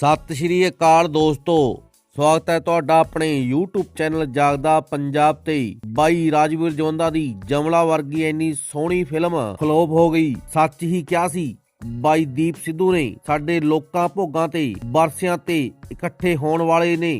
ਸਤਿ ਸ਼੍ਰੀ ਅਕਾਲ ਦੋਸਤੋ, ਸਵਾਗਤ ਹੈ ਤੁਹਾਡਾ ਆਪਣੇ YouTube ਚੈਨਲ ਜਾਗਦਾ ਪੰਜਾਬ ਤੇ। ਬਾਈ ਰਾਜਵੀਰ ਜਵੰਦਾ ਦੀ ਜਮਲਾ ਵਰਗੀ ਇੰਨੀ ਸੋਹਣੀ ਫਿਲਮ ਫਲੋਪ ਹੋ ਗਈ। ਸੱਚ ਹੀ ਕਿਹਾ ਸੀ, ਬਾਈ ਦੀਪ ਸਿੱਧੂ ਨੇ ਸਾਡੇ ਲੋਕਾਂ ਭੋਗਾਂ ਤੇ ਬਰਸਿਆਂ ਤੇ ਇਕੱਠੇ ਹੋਣ ਵਾਲੇ ਨੇ।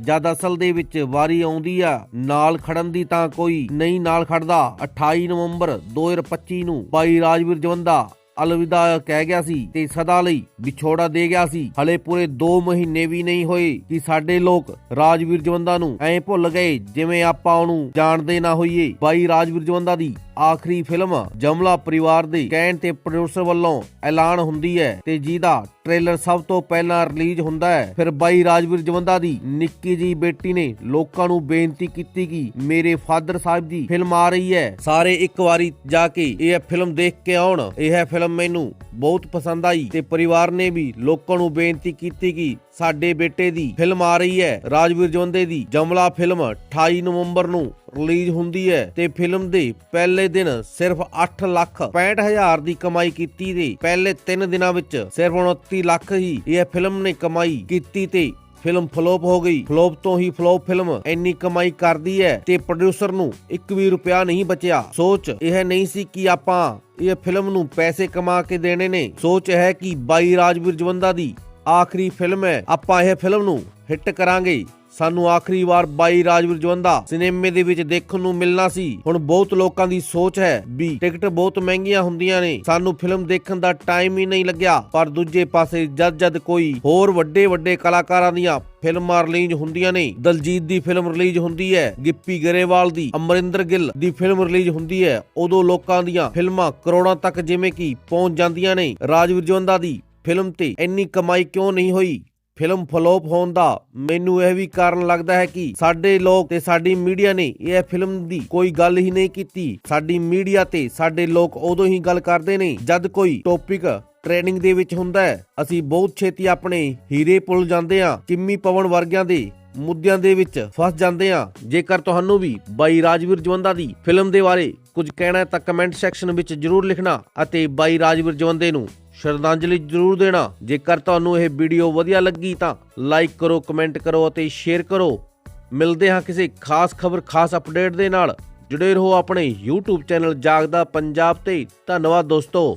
ਜਦ ਅਸਲ ਦੇ ਵਿੱਚ ਵਾਰੀ ਆਉਂਦੀ ਆ, ਨਾਲ ਖੜਨ ਦੀ ਤਾਂ ਕੋਈ ਨਹੀਂ ਨਾਲ ਖੜਦਾ। 28 ਨਵੰਬਰ 2025 ਨੂੰ ਬਾਈ ਰਾਜਵੀਰ ਜਵੰਦਾ ਅਲਵਿਦਾ ਕਹਿ ਗਿਆ ਸੀ ਤੇ ਸਦਾ ਲਈ ਵਿਛੋੜਾ ਦੇ ਗਿਆ ਸੀ। ਹਲੇ ਪੂਰੇ 2 ਮਹੀਨੇ ਵੀ ਨਹੀਂ ਹੋਏ ਕਿ ਸਾਡੇ ਲੋਕ ਰਾਜਵੀਰ ਜਵੰਦਾ ਨੂੰ ਐਂ ਭੁੱਲ ਗਏ ਜਿਵੇਂ ਆਪਾਂ ਉਹਨੂੰ ਜਾਣਦੇ ਨਾ ਹੋਈਏ। ਬਾਈ ਰਾਜਵੀਰ ਜਵੰਦਾ ਦੀ ਆਖਰੀ ਫਿਲਮ ਜਮਲਾ ਪਰਿਵਾਰ ਦੇ ਕਹਿਣ ਤੇ ਪ੍ਰੋਡਿਊਸਰ ਵੱਲੋਂ ਐਲਾਨ ਹੁੰਦੀ ਹੈ ਤੇ ਜਿਹਦਾ ਟ੍ਰੇਲਰ ਸਭ ਤੋਂ ਪਹਿਲਾਂ ਰਿਲੀਜ਼ ਹੁੰਦਾ ਹੈ। ਫਿਰ ਬਾਈ ਰਾਜਵੀਰ ਜਵੰਦਾ ਦੀ ਨਿੱਕੀ ਜੀ ਬੇਟੀ ਨੇ ਲੋਕਾਂ ਨੂੰ ਬੇਨਤੀ ਕੀਤੀ ਕਿ ਮੇਰੇ ਫਾਦਰ ਸਾਹਿਬ ਦੀ ਫਿਲਮ ਆ ਰਹੀ ਹੈ। ਸਾਰੇ ਇੱਕ ਵਾਰੀ ਜਾ ਕੇ ਇਹ ਫਿਲਮ ਦੇਖ ਕੇ ਆਉਣ। ਇਹ ਫਿਲਮ ਮੈਨੂੰ ਬਹੁਤ ਪਸੰਦ ਆਈ ਤੇ ਪਰਿਵਾਰ ਨੇ ਵੀ ਲੋਕਾਂ ਨੂੰ ਬੇਨਤੀ ਕੀਤੀ ਕਿ ਸਾਡੇ ਬੇਟੇ ਦੀ ਫਿਲਮ ਆ ਰਹੀ ਹੈ। ਰਾਜਵੀਰ ਜਵੰਦੇ ਦੀ ਜਮਲਾ ਫਿਲਮ 28 ਨਵੰਬਰ ਨੂੰ ਰਿਲੀਜ਼ ਹੁੰਦੀ ਹੈ ਤੇ ਫਿਲਮ ਦੇ ਪਹਿਲੇ ਦਿਨ ਸਿਰਫ 8 ਲੱਖ 65 ਦੀ ਕਮਾਈ ਕੀਤੀ ਤੇ ਪਹਿਲੇ 3 ਦਿਨਾਂ ਵਿੱਚ ਸਿਰਫ 29 ਲੱਖ ਹੀ ਇਹ ਫਿਲਮ ਨੇ ਕਮਾਈ ਕੀਤੀ ਤੇ ਫਿਲਮ ਫਲੋਪ ਹੋ ਗਈ। ਫਲੋਪ ਤੋਂ ਹੀ ਫਲੋਪ ਫਿਲਮ ਇੰਨੀ ਕਮਾਈ ਕਰਦੀ ਹੈ ਤੇ ਪ੍ਰੋਡਿਊਸਰ ਨੂੰ ਇੱਕ ਵੀ ਰੁਪਿਆ ਨਹੀਂ ਬਚਿਆ। ਸੋਚ ਇਹ ਨਹੀਂ ਸੀ ਕਿ ਆਪਾਂ ਇਹ ਫਿਲਮ ਨੂੰ ਪੈਸੇ ਕਮਾ ਕੇ ਦੇਣੇ ਨੇ। ਸੋਚ ਹੈ ਕਿ ਬਾਈ ਰਾਜਵੀਰ ਜਵੰਦਾ ਦੀ ਆਖਰੀ ਫਿਲਮ ਹੈ। ਆਪਾਂ ਇਹ ਫਿਲਮ ਨੂੰ ਹਿੱਟ ਕਰਾਂਗੇ। ਸਾਨੂੰ ਆਖਰੀ ਵਾਰ ਬਾਈ ਰਾਜਵੀਰ ਜਵੰਦਾ ਸਿਨੇਮੇ ਦੇ ਵਿੱਚ ਦੇਖਣ ਨੂੰ ਮਿਲਣਾ ਸੀ। ਹੁਣ ਬਹੁਤ ਲੋਕਾਂ ਦੀ ਸੋਚ ਹੈ ਵੀ ਟਿਕਟ ਬਹੁਤ ਮਹਿੰਗੀਆਂ ਹੁੰਦੀਆਂ ਨੇ। ਸਾਨੂੰ ਫਿਲਮ ਦੇਖਣ ਦਾ ਟਾਈਮ ਹੀ ਨਹੀਂ ਲੱਗਿਆ। ਪਰ ਦੂਜੇ ਪਾਸੇ ਜਦ ਜਦ ਕੋਈ ਹੋਰ ਵੱਡੇ ਵੱਡੇ ਕਲਾਕਾਰਾਂ ਦੀਆਂ ਫਿਲਮਾਂ ਰਿਲੀਜ਼ ਹੁੰਦੀਆਂ ਨੇ, ਦਲਜੀਤ ਦੀ ਫਿਲਮ ਰਿਲੀਜ਼ ਹੁੰਦੀ ਹੈ, ਗਿੱਪੀ ਗਰੇਵਾਲ ਦੀ, ਅਮਰਿੰਦਰ ਗਿੱਲ ਦੀ ਫਿਲਮ ਰਿਲੀਜ਼ ਹੁੰਦੀ ਹੈ। ਉਦੋਂ ਲੋਕਾਂ ਦੀਆਂ ਫਿਲਮਾਂ ਕਰੋੜਾਂ ਤੱਕ ਜਿਵੇਂ ਕਿ ਪਹੁੰਚ ਜਾਂਦੀਆਂ ਨੇ। ਰਾਜਵੀਰ ਜਵੰਦਾ ਦੀ ਫਿਲਮ ਤੇ ਇੰਨੀ ਕਮਾਈ ਕਿਉਂ ਨਹੀਂ ਹੋਈ? ਫਿਲਮ ਫਲੋਪ ਹੋਣ ਦਾ ਮੈਨੂੰ ਇਹ ਵੀ ਕਾਰਨ ਲੱਗਦਾ ਹੈ ਕਿ ਸਾਡੇ ਲੋਕ ਤੇ ਸਾਡੀ ਮੀਡੀਆ ਨੇ ਇਹ ਫਿਲਮ ਦੀ ਕੋਈ ਗੱਲ ਹੀ ਨਹੀਂ ਕੀਤੀ। ਸਾਡੀ ਮੀਡੀਆ ਤੇ ਸਾਡੇ ਲੋਕ ਉਦੋਂ ਹੀ ਗੱਲ ਕਰਦੇ ਨੇ ਜਦ ਕੋਈ ਟੌਪਿਕ ਟ੍ਰੇਨਿੰਗ ਦੇ ਵਿੱਚ ਹੁੰਦਾ ਹੈ। ਅਸੀਂ ਬਹੁਤ ਛੇਤੀ ਆਪਣੇ ਹੀਰੇ ਭੁੱਲ ਜਾਂਦੇ ਹਾਂ, ਕਿੰਮੀ ਪਵਨ ਵਰਗਿਆਂ ਦੇ ਮੁੱਦਿਆਂ ਦੇ ਵਿੱਚ ਫਸ ਜਾਂਦੇ ਆ ਜੇਕਰ ਤੁਹਾਨੂੰ ਵੀ ਬਾਈ ਰਾਜਵੀਰ ਜਵੰਦਾ ਦੀ ਫਿਲਮ ਦੇ ਬਾਰੇ ਕੁਝ ਕਹਿਣਾ ਹੈ ਤਾਂ ਕਮੈਂਟ ਸੈਕਸ਼ਨ ਵਿੱਚ ਜਰੂਰ ਲਿਖਣਾ ਅਤੇ ਬਾਈ ਰਾਜਵੀਰ ਜਵੰਦੇ ਨੂੰ ਸ਼ਰਧਾਂਜਲੀ ਜਰੂਰ ਦੇਣਾ। ਜੇਕਰ ਤੁਹਾਨੂੰ ਇਹ ਵੀਡੀਓ ਵਧੀਆ ਲੱਗੀ ਤਾਂ ਲਾਈਕ ਕਰੋ ਕਮੈਂਟ ਕਰੋ ਅਤੇ ਸ਼ੇਅਰ ਕਰੋ। ਮਿਲਦੇ ਹਾਂ ਕਿਸੇ ਖਾਸ ਖਬਰ, ਖਾਸ ਅਪਡੇਟ ਦੇ ਨਾਲ। ਜੁੜੇ ਰਹੋ ਆਪਣੇ YouTube ਚੈਨਲ ਜਾਗਦਾ ਪੰਜਾਬ ਤੇ। ਧੰਨਵਾਦ ਦੋਸਤੋ।